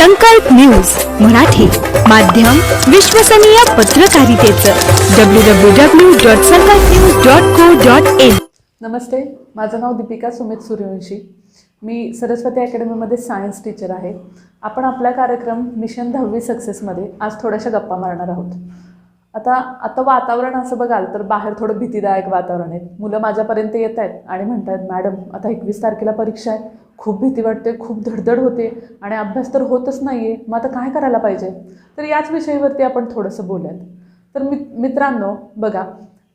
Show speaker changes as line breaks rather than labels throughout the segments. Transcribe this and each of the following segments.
संकल्प न्यूज मराठी माध्यम विश्वसनीय पत्रकारितेचं. W W W dot Sankalp news dot co dot in
नमस्ते माझं नाव दीपिका सुमित सूर्यवंशी. मी सरस्वती अकॅडमीमध्ये सायन्स टीचर आहे. आपण आपला कार्यक्रम मिशन दहावी सक्सेसमध्ये आज थोड्याशा गप्पा मारणार आहोत. आता आता वातावरण असं बघाल तर बाहेर थोडं भीतीदायक वातावरण आहे. मुलं माझ्यापर्यंत येत आहेत आणि म्हणतात मॅडम आता एकवीस तारखेला परीक्षा आहे. खूप भीती वाटते खूप धडधड होते आणि अभ्यास तर होतच नाही आहे मग आता काय करायला पाहिजे? तर याच विषयावरती आपण थोडंसं बोलूयात. तर मित मित्रांनो बघा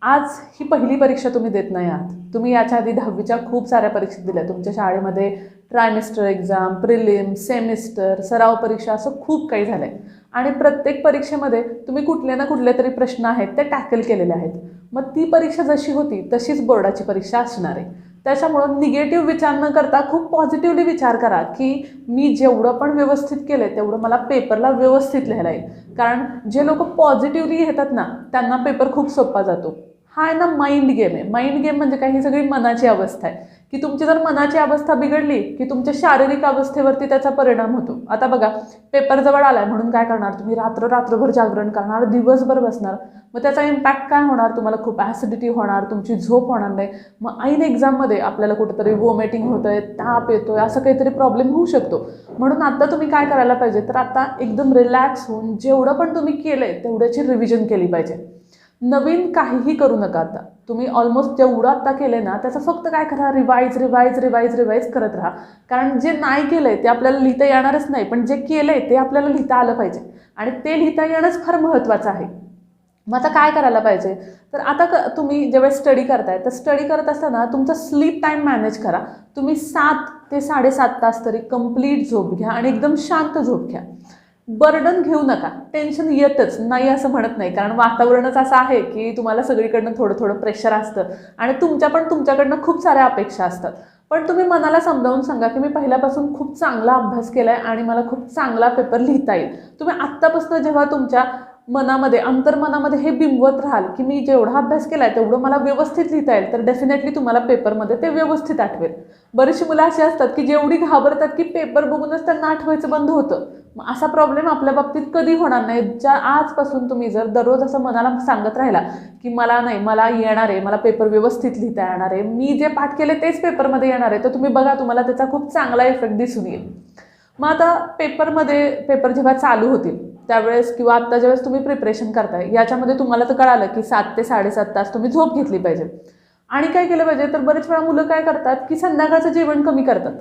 आज ही पहिली परीक्षा तुम्ही देत नाही आहात. तुम्ही याच्या आधी दहावीच्या खूप साऱ्या परीक्षा दिल्या. तुमच्या शाळेमध्ये ट्रायमिस्टर एक्झाम प्रिलिम सेमिस्टर सराव परीक्षा असं खूप काही झालं आहे आणि प्रत्येक परीक्षेमध्ये तुम्ही कुठले ना कुठले तरी प्रश्न आहेत ते टॅकल केलेले आहेत. मग ती परीक्षा जशी होती तशीच बोर्डाची परीक्षा असणार आहे. त्याच्यामुळं निगेटिव्ह विचार न करता खूप पॉझिटिव्हली विचार करा की मी जेवढं पण व्यवस्थित केलं आहे तेवढं मला पेपरला व्यवस्थित लिहायला येईल. कारण जे लोक पॉझिटिव्हली घेतात ना त्यांना पेपर खूप सोपा जातो. हा आहे ना माइंड गेम आहे. माइंड गेम म्हणजे काय? ही सगळी मनाची अवस्था आहे. की तुमची जर मनाची अवस्था बिघडली की तुमच्या शारीरिक अवस्थेवरती त्याचा परिणाम होतो. आता बघा पेपर जवळ आलाय म्हणून काय करणार तुम्ही? रात्र रात्रभर जागरण करणार दिवसभर बसणार. मग त्याचा इम्पॅक्ट काय होणार? तुम्हाला खूप ॲसिडिटी होणार तुमची झोप होणार नाही. मग ऐन एक्झाममध्ये आपल्याला कुठेतरी वोमिटिंग होतं आहे ताप येतोय असं काहीतरी प्रॉब्लेम होऊ शकतो. म्हणून आता तुम्ही काय करायला पाहिजे? तर आता एकदम रिलॅक्स होऊन जेवढं पण तुम्ही केलंय तेवढ्याची रिव्हिजन केली पाहिजे. नवीन काहीही करू नका आता. तुम्ही ऑलमोस्ट जेवढं आत्ता केलं ना त्याचं फक्त काय करा रिवाईज रिवाईज रिवाईज रिवाईज करत राहा. कारण जे नाही केलं आहे ते आपल्याला लिहिता येणारच नाही. पण जे केलं आहे ते आपल्याला लिहिता आलं पाहिजे. आणि ते लिहिता येणंच फार महत्त्वाचं आहे. मग आता काय करायला पाहिजे? तर आता क तुम्ही ज्यावेळेस स्टडी करताय तर स्टडी करत असताना तुमचा स्लीप टाईम मॅनेज करा. तुम्ही सात ते साडेसात तास तरी कंप्लीट झोप घ्या आणि एकदम शांत झोप घ्या. बर्डन घेऊ नका. टेन्शन येतच. नाही असं म्हणत नाही. कारण वातावरणच असं आहे की तुम्हाला सगळीकडनं थोडं थोडं प्रेशर असतं. आणि तुमच्या पण तुमच्याकडनं खूप साऱ्या अपेक्षा असतात. पण तुम्ही मनाला समजावून सांगा की मी पहिल्यापासून खूप चांगला अभ्यास केला आहे आणि मला खूप चांगला पेपर लिहिता येईल. तुम्ही आत्तापासून जेव्हा तुमच्या मनामध्ये अंतर्मनामध्ये हे बिंबवत राहाल की मी जेवढा अभ्यास केला आहे तेवढं मला व्यवस्थित लिहिता येईल तर डेफिनेटली तुम्हाला पेपरमध्ये ते व्यवस्थित आठवेल. बरीचशी मुलं अशी असतात की जेवढी घाबरतात की पेपर बघूनच त्यांना आठवायचं बंद होतं. मग असा प्रॉब्लेम आपल्या बाबतीत कधी होणार नाही. ज्या आजपासून तुम्ही जर दररोज असं मनाला सांगत राहिला की मला नाही मला येणार आहे मला पेपर व्यवस्थित लिहिता येणार आहे मी जे पाठ केले तेच पेपरमध्ये येणार आहे तर तुम्ही बघा तुम्हाला त्याचा खूप चांगला इफेक्ट दिसून येईल. मग आता पेपरमध्ये पेपर जेव्हा चालू होतील त्यावेळेस किंवा आत्ता ज्यावेळेस तुम्ही प्रिपरेशन करताय याच्यामध्ये तुम्हाला तर कळालं की सात ते साडेसात तास तुम्ही झोप घेतली पाहिजे. आणि काय केलं पाहिजे? तर बरेच वेळा मुलं काय करतात की संध्याकाळचं जेवण कमी करतात.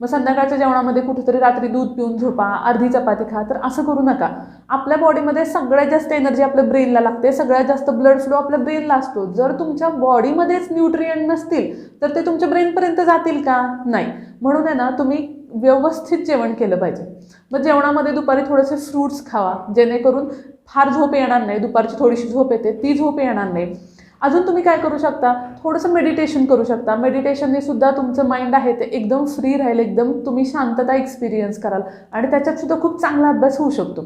मग संध्याकाळच्या जेवणामध्ये कुठेतरी रात्री दूध पिऊन झोपा अर्धी चपाती खा तर असं करू नका. आपल्या बॉडीमध्ये सगळ्यात जास्त एनर्जी आपल्या ब्रेनला लागते सगळ्यात जास्त ब्लड फ्लो आपल्या ब्रेनला असतो. जर तुमच्या बॉडीमध्येच न्यूट्रियंट नसतील तर ते तुमच्या ब्रेनपर्यंत जातील का? नाही. म्हणून आहे ना तुम्ही व्यवस्थित जेवण केलं पाहिजे. मग जेवणामध्ये दुपारी थोडेसे फ्रूट्स खावा जेणेकरून फार झोप येणार नाही. दुपारची थोडीशी झोप येते ती झोप येणार नाही. अजून तुम्ही काय करू शकता? थोडंसं मेडिटेशन करू शकता. मेडिटेशनने सुद्धा तुमचं माइंड आहे ते एकदम फ्री राहील एकदम तुम्ही शांतता एक्सपिरियन्स कराल आणि त्याच्यात सुद्धा खूप चांगला अभ्यास होऊ शकतो.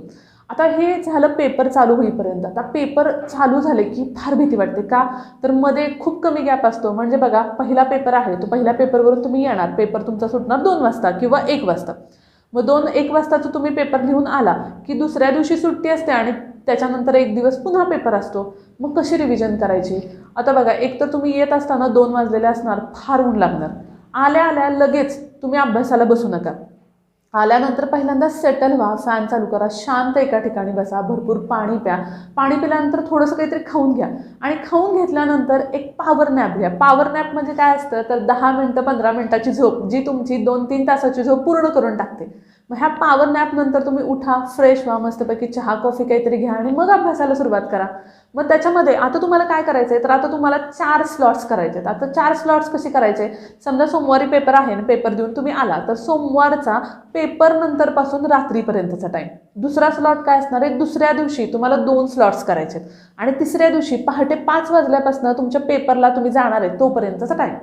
आता हे झालं पेपर चालू होईपर्यंत. आता पेपर चालू झाले की फार भीती वाटते. का? तर मध्ये खूप कमी गॅप असतो. म्हणजे बघा पहिला पेपर आहे. तो पहिल्या पेपरवरून तुम्ही येणार. पेपर तुमचा सुटणार दोन वाजता किंवा एक वाजता. मग दोन एक वाजताचं तुम्ही पेपर लिहून आला की दुसऱ्या दिवशी सुट्टी असते आणि त्याच्यानंतर एक दिवस पुन्हा पेपर असतो. मग कशी रिव्हिजन करायची? आता बघा एक तर तुम्ही येत असताना दोन वाजलेले असणार फार ऊन लागणार. आल्या आल्या लगेच तुम्ही अभ्यासाला बसू नका. आल्यानंतर पहिल्यांदा सेटल व्हा फॅन चालू करा शांत एका ठिकाणी बसा भरपूर पाणी प्या. पाणी पिल्यानंतर थोडंसं काहीतरी खाऊन घ्या. आणि खाऊन घेतल्यानंतर एक पॉवर नॅप घ्या. पावर नॅप म्हणजे काय असतं? तर दहा मिनटं पंधरा मिनटाची झोप जी तुमची दोन तीन तासाची झोप पूर्ण करून टाकते. मग ह्या पॉवर नॅप नंतर तुम्ही उठा फ्रेश व्हा मस्तपैकी चहा कॉफी काहीतरी घ्या आणि मग अभ्यासाला सुरुवात करा. मग त्याच्यामध्ये आता तुम्हाला काय करायचं आहे तर आता तुम्हाला चार स्लॉट्स करायचे आहेत. आता चार स्लॉट्स कसे करायचे? समजा सोमवारी पेपर आहे आणि पेपर देऊन तुम्ही आला तर सोमवारचा पेपर नंतरपासून रात्रीपर्यंतचा टाईम दुसरा स्लॉट काय असणार आहे? दुसऱ्या दिवशी तुम्हाला दोन स्लॉट्स करायचे आहेत. आणि तिसऱ्या दिवशी पहाटे पाच वाजल्यापासून तुमच्या पेपरला तुम्ही जाणार आहे तोपर्यंतचा टाईम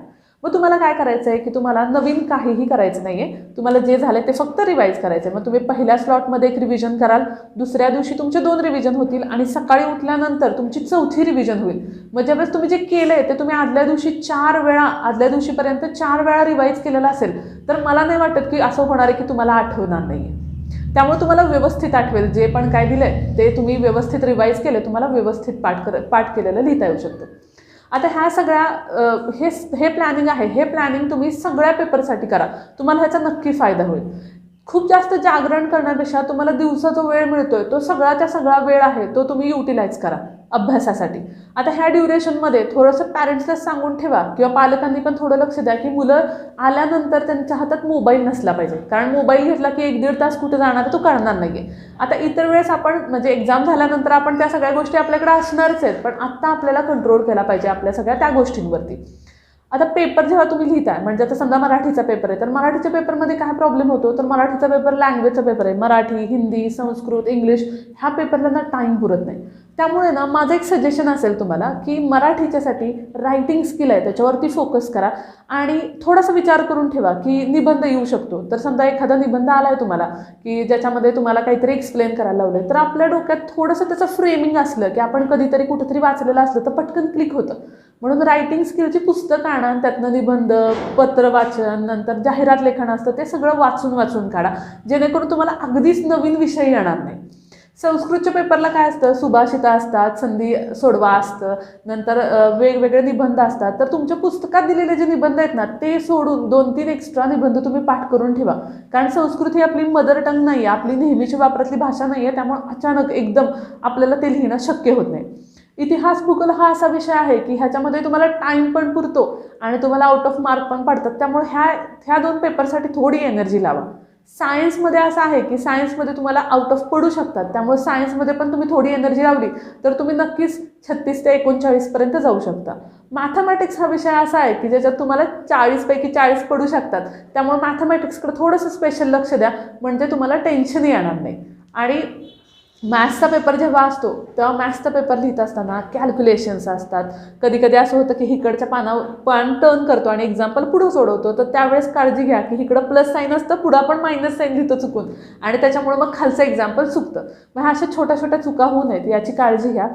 मग तुम्हाला काय करायचं आहे की तुम्हाला नवीन काहीही करायचं नाही आहे तुम्हाला जे झालं ते फक्त रिवाईज करायचं आहे मग तुम्ही पहिल्या स्लॉटमध्ये एक रिव्हिजन कराल दुसऱ्या दिवशी तुमचे दोन रिव्हिजन होतील आणि सकाळी उठल्यानंतर तुमची चौथी रिव्हिजन होईल. मग ज्यावेळेस तुम्ही जे केलं आहे ते तुम्ही आदल्या दिवशी चार वेळा आदल्या दिवशीपर्यंत चार वेळा रिवाईज केलेलं असेल तर मला नाही वाटत की असं होणार आहे की तुम्हाला आठवणार नाही आहे त्यामुळे तुम्हाला व्यवस्थित आठवेल. जे पण काय दिलंय ते तुम्ही व्यवस्थित रिवाईज केले तुम्हाला व्यवस्थित पाठ कर पाठ केलेलं लिहिता येऊ शकतं. आता ह्या सगळ्या हे हे प्लॅनिंग आहे. हे प्लॅनिंग तुम्ही सगळ्या पेपरसाठी करा. तुम्हाला ह्याचा नक्की फायदा होईल. खूप जास्त जागरण करण्यापेक्षा तुम्हाला दिवसा जो वेळ मिळतोय. तो सगळाच्या सगळा वेळ आहे तो तुम्ही युटिलाइज करा. अभ्यासासाठी. आता ह्या ड्युरेशनमध्ये थोडंसं पॅरेंट्सला सांगून ठेवा किंवा पालकांनी पण थोडं लक्ष द्या की मुलं आल्यानंतर त्यांच्या हातात मोबाईल नसला पाहिजे. कारण मोबाईल घेतला की एक दीड तास कुठे जाणार तो कळणार नाही आहे आता इतर वेळेस आपण म्हणजे एक्झाम झाल्यानंतर आपण त्या सगळ्या गोष्टी आपल्याकडे असणारच आहेत पण आत्ता आपल्याला कंट्रोल केला पाहिजे आपल्या सगळ्या त्या गोष्टींवरती. आता पेपर जेव्हा तुम्ही लिहिताय म्हणजे आता समजा मराठीचा पेपर आहे तर मराठीच्या पेपरमध्ये काय प्रॉब्लेम होतो? तर मराठीचा पेपर लँग्वेजचा पेपर आहे. मराठी हिंदी संस्कृत इंग्लिश ह्या पेपरला ना टाईम पुरत नाही. त्यामुळे ना माझं एक सजेशन असेल तुम्हाला की मराठीच्यासाठी रायटिंग स्किल आहे त्याच्यावरती फोकस करा. आणि थोडासा विचार करून ठेवा की निबंध येऊ शकतो. तर समजा एखादा निबंध आला आहे तुम्हाला की ज्याच्यामध्ये तुम्हाला काहीतरी एक्सप्लेन करायला लावलं तर आपल्या डोक्यात थोडंसं त्याचं फ्रेमिंग असलं की आपण कधीतरी कुठेतरी वाचलेलं असलं तर पटकन क्लिक होतं. म्हणून रायटिंग स्किलची पुस्तकं आणा त्यातनं निबंध पत्र वाचन नंतर जाहिरात लेखन असतं ते सगळं वाचून वाचून काढा. जेणेकरून तुम्हाला अगदीच नवीन विषय येणार नाही. संस्कृतच्या पेपरला काय असतं? सुभाषिता असतात संधी सोडवा असतं नंतर वेगवेगळे निबंध असतात. तर तुमच्या पुस्तकात दिलेले जे निबंध आहेत ना ते सोडून दोन तीन एक्स्ट्रा निबंध तुम्ही पाठ करून ठेवा. कारण संस्कृत ही आपली मदर टंग नाही आहे आपली नेहमीची वापरातली भाषा नाही आहे त्यामुळे अचानक एकदम आपल्याला ते लिहिणं शक्य होत नाही. इतिहास भूगोल हा असा विषय आहे की ह्याच्यामध्ये तुम्हाला टाईम पण पुरतो आणि तुम्हाला आउट ऑफ मार्क पण पडतात. त्यामुळे ह्या ह्या दोन पेपरसाठी थोडी एनर्जी लावा. सायन्समध्ये असं आहे की सायन्समध्ये तुम्हाला आउट ऑफ पडू शकतात. त्यामुळे सायन्समध्ये पण तुम्ही थोडी एनर्जी लावली तर तुम्ही नक्कीच छत्तीस ते एकोणचाळीसपर्यंत जाऊ शकता. मॅथमॅटिक्स हा विषय असा आहे की ज्याच्यात तुम्हाला चाळीसपैकी चाळीस पडू शकतात. त्यामुळे मॅथमॅटिक्सकडे थोडंसं स्पेशल लक्ष द्या म्हणजे तुम्हाला टेन्शन येणार नाही. आणि मॅथ्सचा पेपर जेव्हा असतो तेव्हा मॅथ्सचा पेपर लिहित असताना कॅल्क्युलेशन्स असतात. कधी कधी असं होतं की इकडच्या पानावर पान टर्न करतो आणि एक्झाम्पल पुढं सोडवतो. तर त्यावेळेस काळजी घ्या की इकडं प्लस साईन असतं पुढं आपण मायनस साईन लिहितो चुकून. आणि त्याच्यामुळे मग खालचं एक्झाम्पल चुकतं मग ह्या अशा छोट्या छोट्या चुका होऊ नयेत याची काळजी घ्या.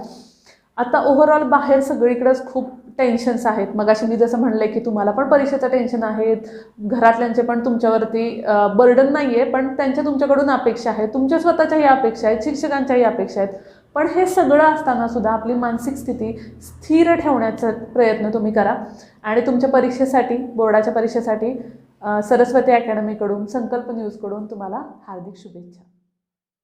आता ओव्हरऑल बाहेर सगळीकडेच खूप टेन्शन्स आहेत. मग अशी मी जसं म्हणलं की तुम्हाला पण परीक्षेचं टेन्शन आहेत. घरातल्यांचे पण तुमच्यावरती बर्डन नाही आहे पण त्यांच्या तुमच्याकडून अपेक्षा आहेत. तुमच्या स्वतःच्याही अपेक्षा आहेत शिक्षकांच्याही अपेक्षा आहेत. पण हे सगळं असताना सुद्धा आपली मानसिक स्थिती स्थिर ठेवण्याचा प्रयत्न तुम्ही करा. आणि तुमच्या परीक्षेसाठी बोर्डाच्या परीक्षेसाठी सरस्वती अकॅडमीकडून संकल्प न्यूजकडून तुम्हाला हार्दिक शुभेच्छा.